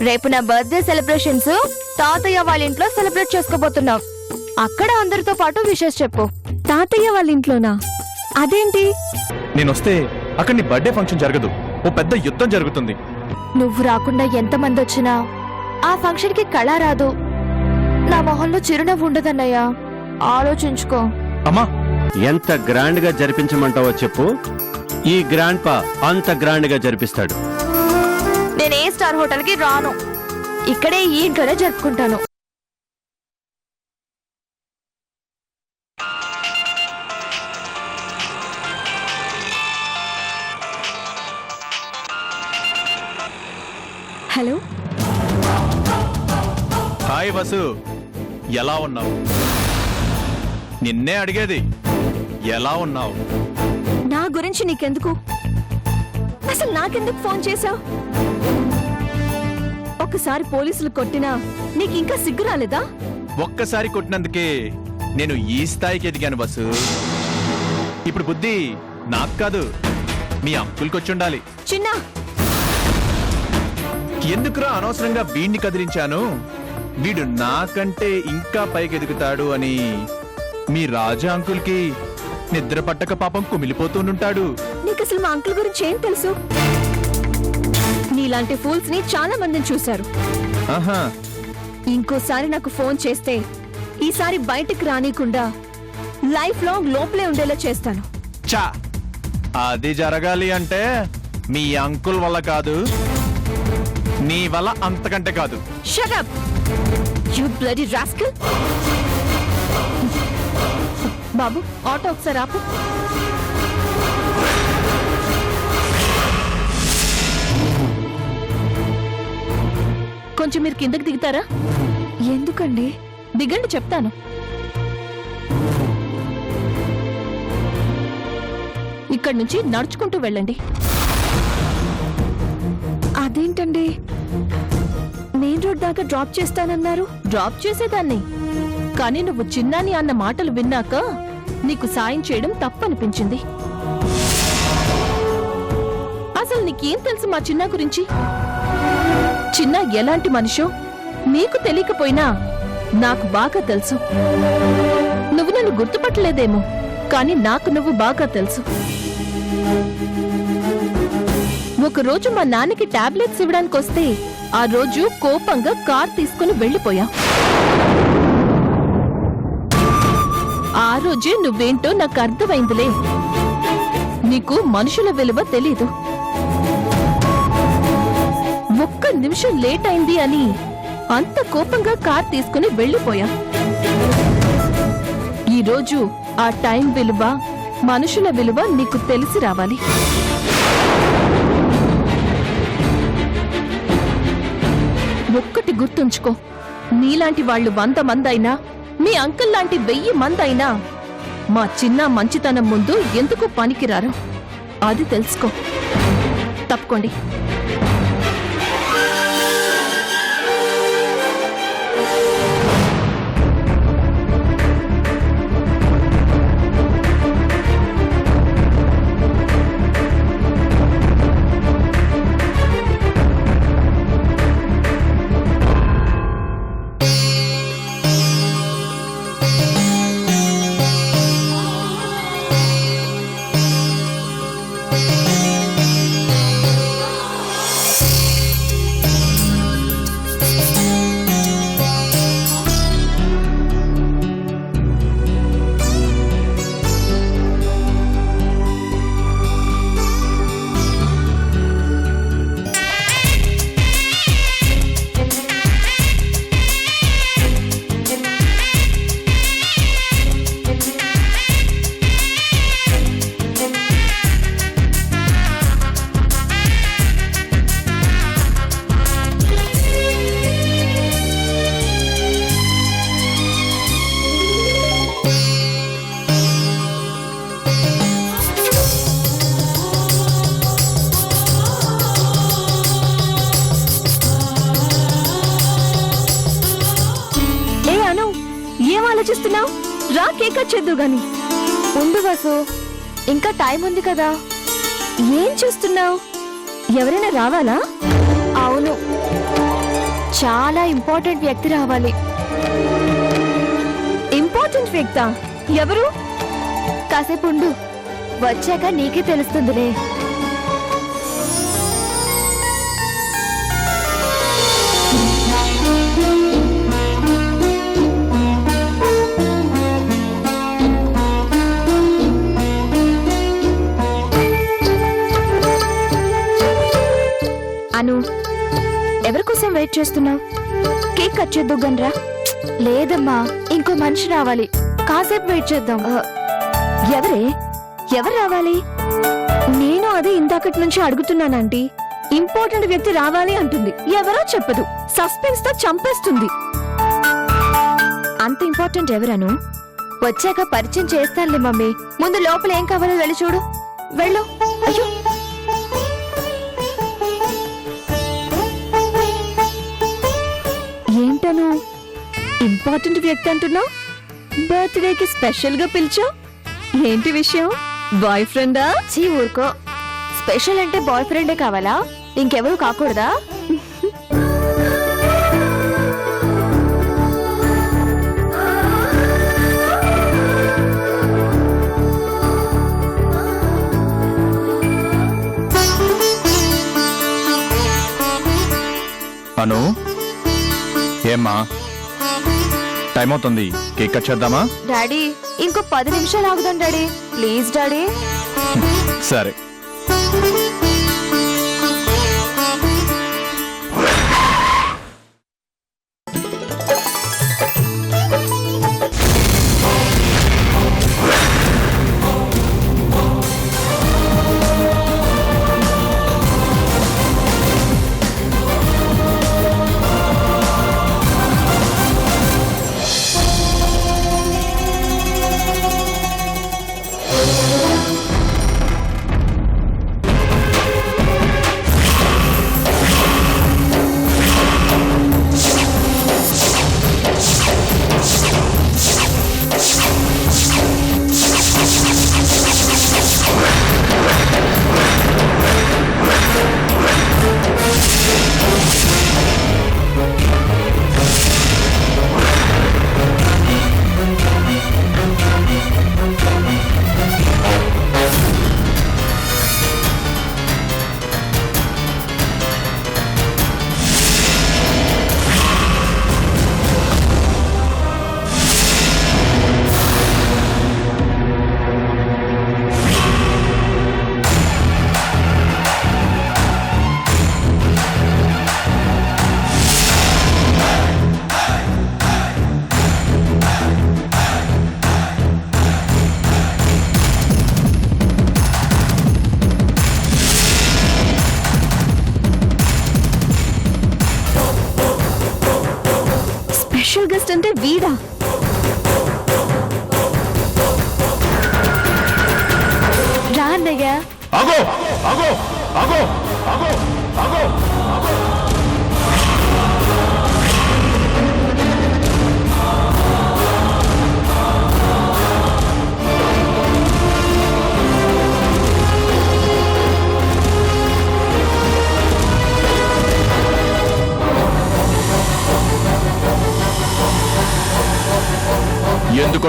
రేపు నా birthday celebrations తాతయ్య వాళ్ళ ఇంట్లో సెలబ్రేట్ చేసుకోబోతున్నాం. అక్కడ అందరితో పాటు విషెస్ చెప్పు. తాతయ్య వాళ్ళ ఇంట్లోనా? అదేంటి? నేను వస్తే అక్కడ నీ బర్త్డే ఫంక్షన్ జరగదు. ఓ పెద్ద యుద్ధం జరుగుతుంది. నువ్వు రాకుండా ఎంతమంది వచ్చినా ఆ ఫంక్షన్కి కళ రాదు. నా మొహంలో చిరునవ్వు ఉండదన్నయ్య. ఆలోచించుకో. అమ్మా! ఎంత గ్రాండ్గా జరిపించమంటావో చెప్పు. ఈ గ్రాండ్ పా అంత గ్రాండ్గా జరిపిస్తాడు. నేను ఏ స్టార్ హోటల్కి రాను. ఇక్కడే ఈ ఇంట్లోనే జరుపుకుంటాను. హలో? హాయ్ వసు. ఎలా ఉన్నావు? నిన్నే అడిగేది ఎలా ఉన్నావు? నా గురించి నీకెందుకు? అసలు నాకెందుకు ఫోన్ చేశావు? ఒకసారి పోలీసులు కొట్టినా నీకు ఇంకా సిగ్గు రాలేదా? ఒక్కసారి కొట్టినందుకే నేను ఈ స్థాయికి ఎదిగాను బస్సు. ఇప్పుడు బుద్ధి నాకు కాదు. మీ అంకుల్కి ఉండాలి చిన్నా! ఎందుకురా అనవసరంగా వీణ్ణి కదిలించాను? వీడు నాకంటే ఇంకా పైకి ఎదుగుతాడు అని మీ రాజా అంకుల్కి నిద్ర పట్టక పాపం కుమిలిపోతుంటాడు నీకు అసలు మా అంకుల్ గురించి ఏం తెలుసు? నీలాంటి ఫూల్స్ని చాలా మందిని చూశారు. ఆహా. ఇంకోసారి నాకు ఫోన్ చేస్తే ఈసారి బయటికి రానికుండా లైఫ్ లాంగ్ లోపలే ఉండేలా చేస్తాను. చా అది జరగాలి అంటే మీ అంకుల్ వల్ల కాదు నీ వల్ల అంతకంటే కాదు. Shut up you bloody rascal Babu auto ఒకసారి ఆపు. కొంచెం మీరు కిందకి దిగుతారా? ఎందుకండి? దిగండి చెప్తాను. ఇక్కడి నుంచి నడుచుకుంటూ వెళ్ళండి. అదేంటండి? మెయిన్ రోడ్ దాకా డ్రాప్ చేస్తానన్నారు. డ్రాప్ చేసేదాన్ని. కానీ నువ్వు చిన్నాని అన్న మాటలు విన్నాక నీకు సాయం చేయడం తప్పనిపించింది. అసలు నీకేం తెలుసు మా చిన్న గురించి? చిన్న ఎలాంటి మనిషో? నీకు తెలియకపోయినా నాకు బాగా తెలుసు. నువ్వు నన్ను గుర్తుపట్టలేదేమో కానీ నాకు నువ్వు బాగా తెలుసు. ఒకరోజు మా నాన్నకి టాబ్లెట్స్ ఇవ్వడానికి వస్తే ఆ రోజు కోపంగా కార్ తీసుకుని వెళ్ళిపోయా. ఆ రోజే నువ్వేంటో నాకు అర్థమైందిలే. నీకు మనుషుల విలువ తెలీదు. ఒక్క నిమిషం లేట్ అయింది అని అంత కోపంగా కార్ తీసుకుని వెళ్ళిపోయా. ఈ రోజు ఆ టైం విలువ మనుషుల విలువ నీకు తెలిసి రావాలి. ఒక్కటి గుర్తుంచుకో నీలాంటి వాళ్ళు వంద మందైనా మీ అంకుల్ లాంటి వెయ్యి మందైనా మా చిన్న మంచితనం ముందు ఎందుకు పనికిరారు? అది తెలుసుకో. తప్పుకోండి. టైం ఉంది కదా. ఏం చూస్తున్నావు? ఎవరైనా రావాలా? అవును. చాలా ఇంపార్టెంట్ వ్యక్తి రావాలి. ఇంపార్టెంట్ వ్యక్త? ఎవరు? కాసేపు ఉండు. వచ్చాక నీకే తెలుస్తుందిలే. ఎవరి కోసం వెయిట్ చేస్తున్నావు? కేక్ కట్ చేద్దు గన్రా లేదమ్మా ఇంకో మనిషి రావాలి. కాసేపు వెయిట్ చేద్దాం. ఎవరే? ఎవరు రావాలి? నేను అదే ఇందాకటి నుంచి అడుగుతున్నానంటీ ఇంపార్టెంట్ వ్యక్తి రావాలి అంటుంది. ఎవరో చెప్పదు. సస్పెన్స్తో చంపేస్తుంది. అంత ఇంపార్టెంట్ ఎవరను? వచ్చాక పరిచయం చేస్తానులే మమ్మీ. ముందు లోపల ఏం కావాలో వెళ్ళి చూడు. వెళ్ళు. అయ్యో. ఇంపార్టెంట్ వ్యక్తి అంటున్నావు? బర్త్డేకి స్పెషల్గా పిలిచా ఏంటి విషయం? బాయ్ ఫ్రెండా? చీ ఊరుకో. స్పెషల్ అంటే బాయ్ ఫ్రెండే కావాలా? ఇంకెవరు కాకూడదా? అను? ఏమ్మా? టైం అవుతుంది. కేక్ కట్ చేద్దామా? డాడీ ఇంకో పది నిమిషాలు ఆగుదాం డాడీ. Please daddy. సరే.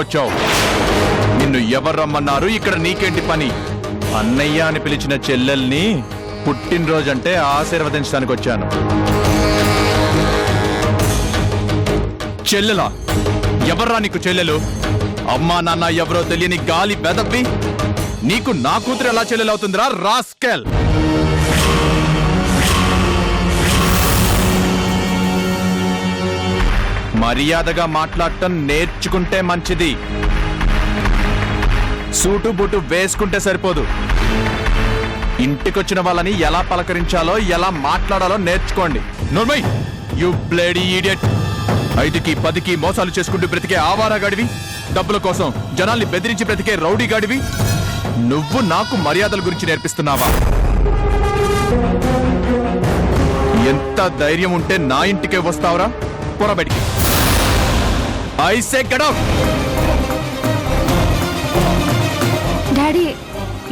ఎందుకొచ్చావు నిన్ను ఎవరు రమ్మన్నారు? ఇక్కడ నీకేంటి పని? అన్నయ్య అని పిలిచిన చెల్లెల్ని పుట్టినరోజంటే ఆశీర్వదించడానికి వచ్చాను చెల్లెలా? ఎవర్రా నీకు చెల్లెలు? అమ్మా నాన్న ఎవరో తెలియని గాలి బెదప్పి నీకు నా కూతురు ఎలా చెల్లెలు అవుతుందిరా రాస్కెల్! మర్యాదగా మాట్లాడటం నేర్చుకుంటే మంచిది. సూటు బూటు వేసుకుంటే సరిపోదు. ఇంటికొచ్చిన వాళ్ళని ఎలా పలకరించాలో ఎలా మాట్లాడాలో నేర్చుకోండి. నోర్మై! You bloody idiot! ఐదుకి పదికి మోసాలు చేసుకుంటూ బ్రతికే ఆవారా గడివి? డబ్బుల కోసం జనాల్ని బెదిరించి బ్రతికే రౌడీ గడివి? నువ్వు నాకు మర్యాదల గురించి నేర్పిస్తున్నావా? ఎంత ధైర్యం ఉంటే నా ఇంటికే వస్తావురా? పొరబడికి ఐ సే గడౌట్ డాడీ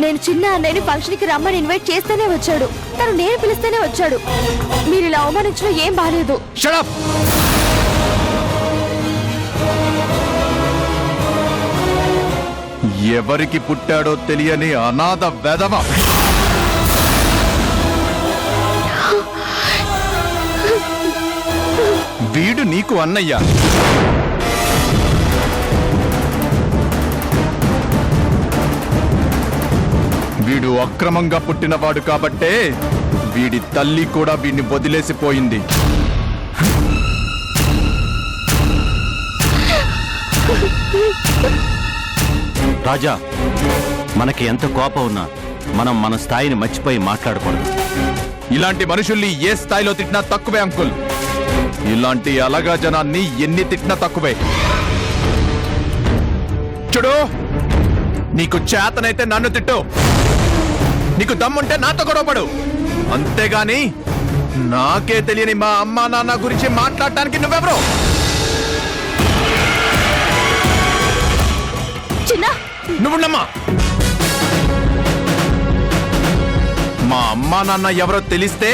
నేను చిన్న అన్నయ్యని ఫంక్షన్కి రమ్మని ఇన్వైట్ చేస్తేనే వచ్చాడు. తను నేను పిలిస్తేనే వచ్చాడు. మీరు ఇలా అవమానించడం ఏం బాలేదు. ఎవరికి పుట్టాడో తెలియని అనాథ వెధవ. వీడు నీకు అన్నయ్య. వీడు అక్రమంగా పుట్టినవాడు కాబట్టే వీడి తల్లి కూడా వీడిని వదిలేసిపోయింది. రాజా మనకి ఎంత కోపం ఉన్నా మనం మన స్థాయిని మర్చిపోయి మాట్లాడకూడదు. ఇలాంటి మనుషుల్ని ఏ స్థాయిలో తిట్టినా తక్కువే అంకుల్. ఇలాంటి అలగా జనాన్ని ఎన్ని తిట్టినా తక్కువే. చూడు నీకు చేతనైతే నన్ను తిట్టు. నీకు దమ్ముంటే నాతో గొడవపడు అంతేగాని నాకే తెలియని మా అమ్మా నాన్న గురించి మాట్లాడటానికి నువ్వెవరు? చిన్న! నువ్వుండమ్మా. మా అమ్మా నాన్న ఎవరో తెలిస్తే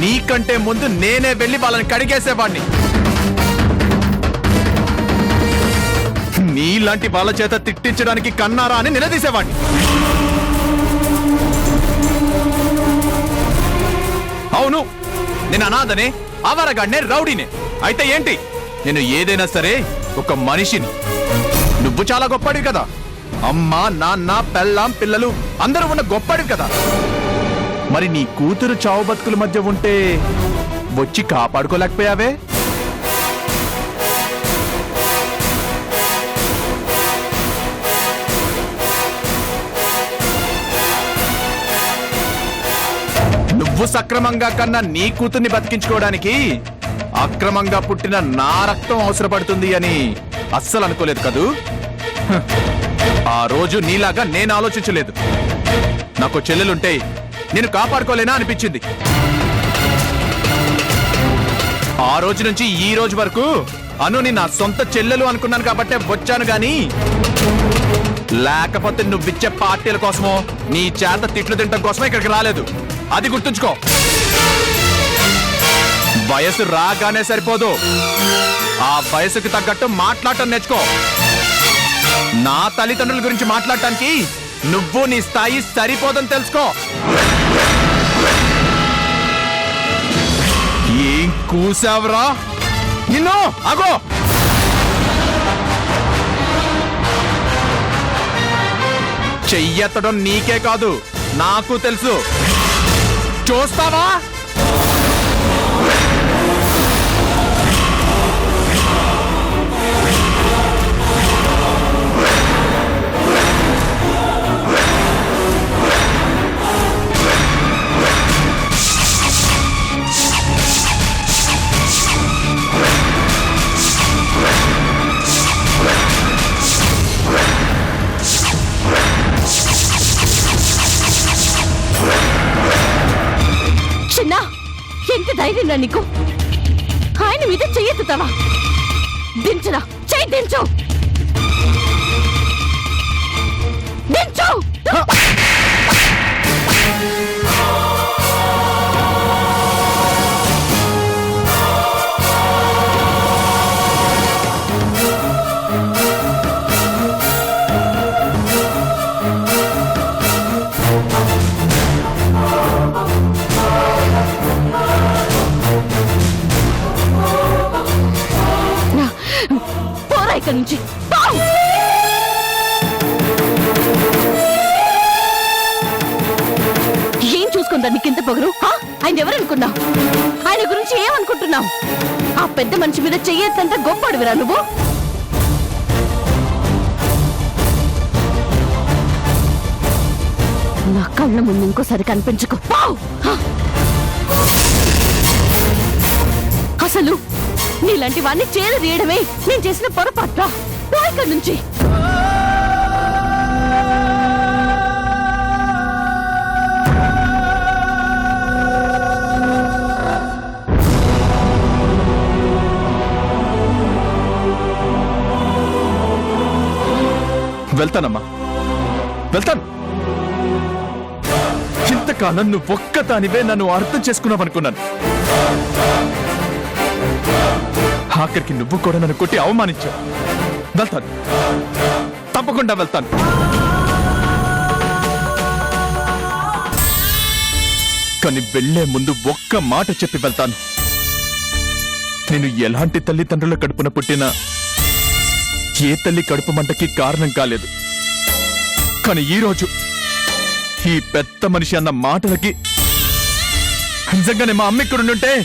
నీకంటే ముందు నేనే వెళ్ళి వాళ్ళని కడిగేసేవాణ్ణి. నీలాంటి వాళ్ళ చేత తిట్టించడానికి కన్నారా అని నిలదీసేవాణ్ణి. అవును. నేను అనాథనే అవరగాడినే రౌడీనే. అయితే ఏంటి? నేను ఏదైనా సరే ఒక మనిషిని. నువ్వు చాలా గొప్పడివి కదా. అమ్మ నాన్న పెళ్ళాం పిల్లలు అందరూ ఉన్న గొప్పడివి కదా. మరి నీ కూతురు చావు బతుకుల మధ్య ఉంటే వచ్చి కాపాడుకోలేకపోయావే? నువ్వు సక్రమంగా కన్నా నీ కూతుర్ని బతికించుకోవడానికి అక్రమంగా పుట్టిన నా రక్తం అవసరపడుతుంది అని అస్సలు అనుకోలేదు కదూ? ఆ రోజు నీలాగా నేను ఆలోచించలేదు. నాకు చెల్లెలుంటే నేను కాపాడుకోలేనా అనిపించింది. ఆ రోజు నుంచి ఈ రోజు వరకు అనుని నా సొంత చెల్లెలు అనుకున్నాను కాబట్టే వచ్చాను గాని లేకపోతే నువ్విచ్చే పార్టీల కోసమో నీ చేత తిట్లు తినడం కోసమో ఇక్కడికి రాలేదు. అది గుర్తుంచుకో. వయసు రాగానే సరిపోదు. ఆ వయసుకు తగ్గట్టు మాట్లాడటం నేర్చుకో. నా తల్లిదండ్రుల గురించి మాట్లాడటానికి నువ్వు నీ స్థాయి సరిపోదని తెలుసుకో. ఏం కూసావరా? నిన్ను అగో చెయ్యెత్తడం నీకే కాదు నాకు తెలుసు. చూస్తావా? ధైర్యం రా నీకు. ఆయన మీద చెయ్యెత్తుతావా దించరా. చెయ్యి దించు. నువ్వు? నా కళ్ళ ముందు ఇంకోసారి కనిపించుకో. అసలు నీలాంటి వాడిని చేరదీయడమే నేను చేసిన పొరపాట్ల? ఇక్కడి నుంచి. వెళ్తానమ్మా. వెళ్తాను. ఇంతకాలం నువ్వు ఒక్కదానివే నన్ను అర్థం చేసుకున్నావనుకున్నాను. ఆఖరికి నువ్వు కూడా నన్ను కొట్టి అవమానించావు. వెళ్తాను. తప్పకుండా వెళ్తాను. కానీ వెళ్ళే ముందు ఒక్క మాట చెప్పి వెళ్తాను. నేను ఎలాంటి తల్లిదండ్రుల కడుపున పుట్టినా ఏ తల్లి కడుపు మంటకి కారణం కాలేదు. కానీ ఈరోజు ఈ పెద్ద మనిషి అన్న మాటలకి నిజంగానే మా అమ్మ ఇక్కడ ఉండుంటే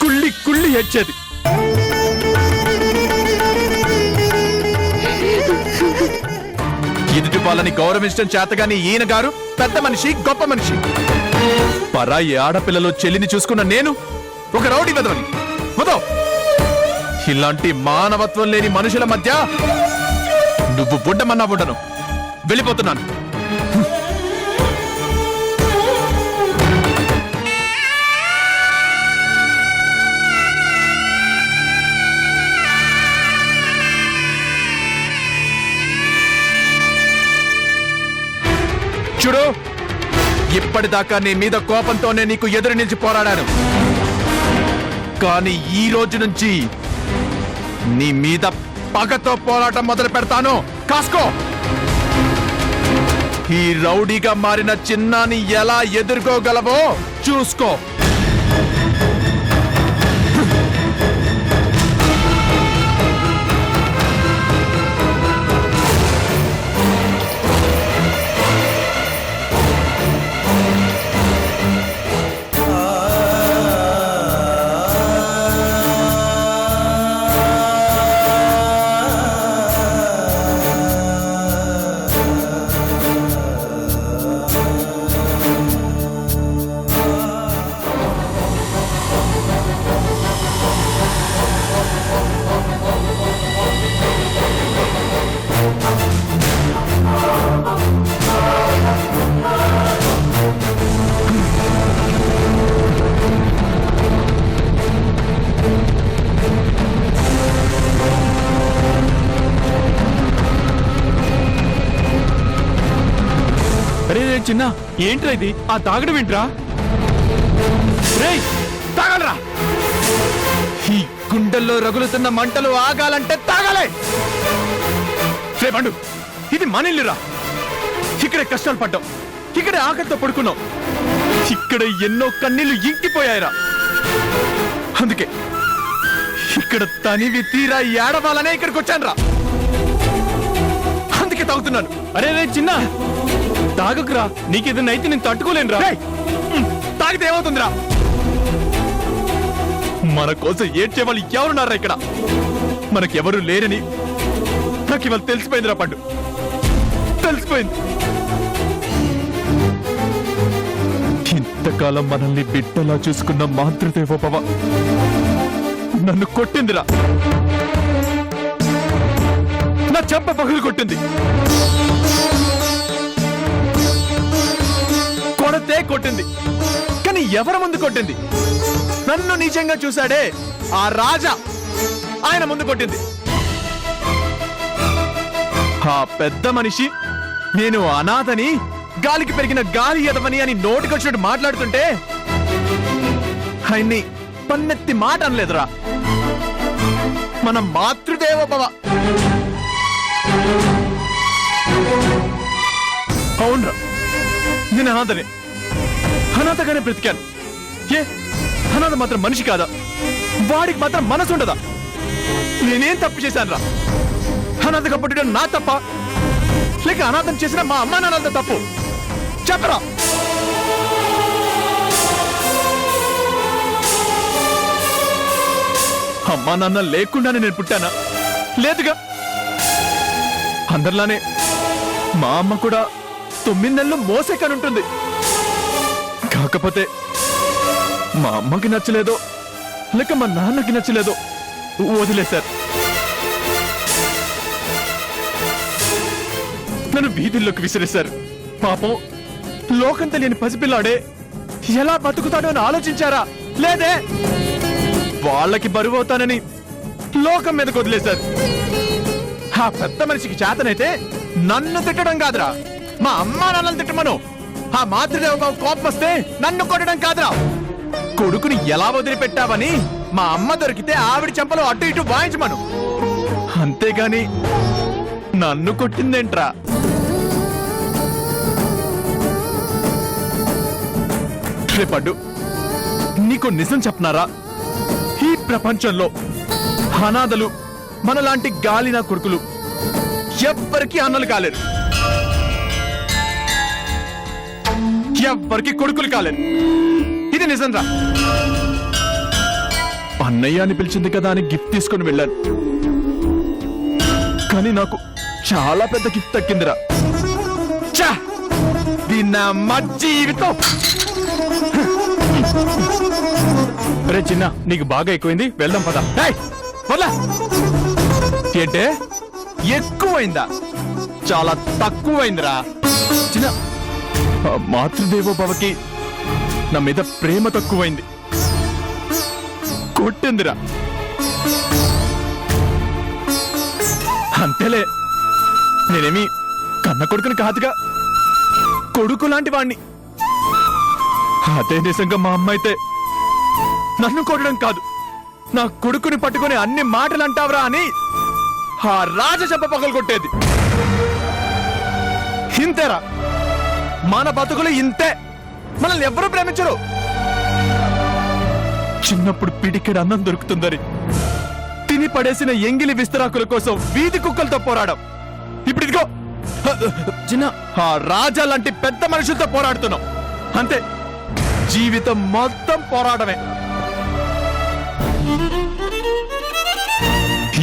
కుళ్ళి కుళ్ళి ఏడ్చేది. ఎదుటి వాళ్ళని గౌరవించడం చేతగాని ఈయన గారు పెద్ద మనిషి గొప్ప మనిషి. పరాయి ఆడపిల్లలో చెల్లిని చూసుకున్న నేను ఒక రౌడీ వెదవని. వదో. ఇలాంటి మానవత్వం లేని మనుషుల మధ్య నువ్వు బుడ్డమన్నా బుడ్డను వెళ్ళిపోతున్నాను. చూడు ఇప్పటిదాకా నీ మీద కోపంతోనే నీకు ఎదురు నిలిచి పోరాడాను. కానీ ఈ రోజు నుంచి నీ మీద పగతో పోరాటం మొదలు పెడతాను. కాసుకో! ఈ రౌడీగా మారిన చిన్నాని ఎలా ఎదుర్కోగలవో చూసుకో. చిన్న ఏంట్రా ఇది? ఆ తాగడం ఏంట్రా? రేయ్ తాగలరా. ఈ గుండెల్లో రగులుతున్న మంటలు ఆగాలంటే తాగాలే. రే పండు ఇది మన ఇల్లురా. ఇక్కడే కష్టాలు పడ్డాం. ఇక్కడే ఆకలితో పడుకున్నాం. ఇక్కడ ఎన్నో కన్నీళ్ళు ఇంకిపోయాయిరా. అందుకే ఇక్కడ తనివి తీరా ఏడవాలనే ఇక్కడికి వచ్చానురా అందుకే తాగుతున్నాను. అరే రే చిన్న. తాగకురా. నీకేదన్నైతే అయితే నేను తట్టుకోలేనురా. తాగితే ఏమవుతుందిరా? మన కోసం ఏడ్చే వాళ్ళు ఎవరున్నారా ఇక్కడ? మనకెవరు లేరని నాకు ఇవాళ తెలిసిపోయిందిరా పండు. తెలిసిపోయింది. ఇంతకాలం మనల్ని బిడ్డలా చూసుకున్న మాతృదేవోపవ నన్ను కొట్టిందిరా. నా చెంప పగులు కొట్టింది. కొడితే కొట్టింది. కానీ ఎవరి ముందు కొట్టింది? నన్ను నీచంగా చూశాడే ఆ రాజా. ఆయన ముందు కొట్టింది. ఆ పెద్ద మనిషి నేను అనాథని గాలికి పెరిగిన గాలి ఎదవని అని నోటికొచ్చినట్టు మాట్లాడుతుంటే ఆయన్ని పన్నెత్తి మాట అనలేదురా. మన మాతృదేవోభవ అవునరా. నేను అనాథనే. అనాథగానే బ్రతికాను. ఏ? అనాథ మాత్రం మనిషి కాదా? వాడికి మాత్రం మనసు ఉండదా నేనేం తప్పు చేశాను రా అనాథ కప్పటం నా తప్ప లేక అనాథం చేసిన మా అమ్మ నాన్నలతో తప్పు? చెప్పరా? అమ్మా నాన్న లేకుండానే నేను పుట్టానా? లేదుగా. అందరిలానే మా అమ్మ కూడా తొమ్మిది నెలలు మోసే ఉంటుంది కాకపోతే మా అమ్మకి నచ్చలేదో లేక మా నాన్నకి నచ్చలేదో. వదిలేశారు. నన్ను వీధుల్లోకి విసిరేశారు. పాపం లోకం తెలియని పసిపిల్లాడే ఎలా బతుకుతాడో అని ఆలోచించారా? లేదే? వాళ్ళకి బరువు అవుతానని లోకం మీదకి వదిలేశారు. ఆ పెద్ద మనిషికి చేతనైతే నన్ను తిట్టడం కాదురా. మా అమ్మా నాన్నలు తిట్టమను. ఆ మాతృదేవబాబు కోపం వస్తే నన్ను కొట్టడం కాదురా. కొడుకుని ఎలా వదిలిపెట్టావని మా అమ్మ దొరికితే ఆవిడ చెంపలు అటు ఇటు వాయించమను. అంతేగాని నన్ను కొట్టిందేంట్రా? రేపడ్డు నీకు నిజం చెప్పనారా? ఈ ప్రపంచంలో అనాథలు మనలాంటి గాలిన కొడుకులు ఎవ్వరికీ అన్నలు కాలేరు. ఎవ్వరికి కొడుకులు కాలేదు. ఇది నిజం రా అన్నయ్య అని పిలిచింది కదా అని గిఫ్ట్ తీసుకొని వెళ్ళాను. కానీ నాకు చాలా పెద్ద గిఫ్ట్ దక్కిందిరా చా జీవితం. రే చిన్న నీకు బాగా ఎక్కువైంది వెళ్దాం పదా. ఏయ్, ఏంటే? ఎక్కువైందా? చాలా తక్కువైందిరా. చిన్న ఆ మాతృదేవో భవకి నా మీద ప్రేమ తక్కువైంది. కొట్టిందిరా. అంతేలే నేనేమి కన్న కొడుకుని కాదుగా కొడుకు లాంటి వాణ్ణి. అదే నిజంగా మా అమ్మ అయితే నన్ను కొట్టడం కాదు నా కొడుకుని పట్టుకుని అన్ని మాటలు అంటావరా అని ఆ రాజ చెప్ప పగలు కొట్టేది ఇంతేరా. మన బతుకులు ఇంతే. మనల్ని ఎవరు ప్రేమించరు? చిన్నప్పుడు పిడికెడు అన్నం దొరుకుతుందని. తిని పడేసిన ఎంగిలి విస్తరాకుల కోసం వీధి కుక్కలతో పోరాడం. ఇప్పుడు ఇదిగో. చిన్న ఆ రాజా లాంటి పెద్ద మనుషులతో పోరాడుతున్నాం. అంతే. జీవితం మొత్తం పోరాడమే.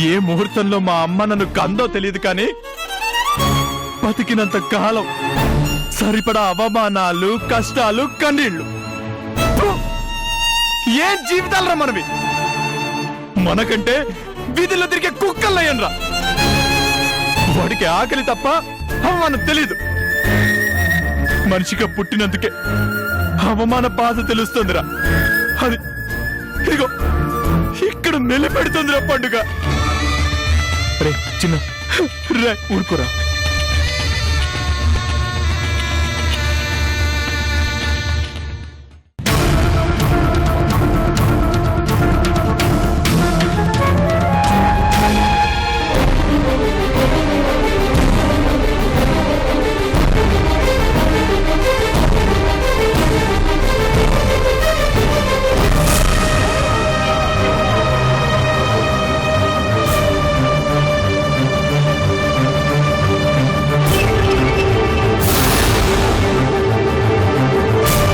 ఏ ముహూర్తంలో మా అమ్మ నన్ను కందో తెలియదు కానీ బతికినంత కాలం సరిపడా అవమానాలు కష్టాలు కన్నీళ్ళు. ఏం ఏ జీవితాలరా మనవి? మనకంటే వీధిలో తిరిగే కుక్కలయ్యనరా వాడికి ఆకలి తప్ప అవమానం తెలీదు. మనిషిగా పుట్టినందుకే అవమాన బాధ తెలుస్తుందిరా. అది ఇదిగో ఇక్కడ నిలబెడుతుందిరా పండుగ. రే చిన్న. రే ఊరుకోరా.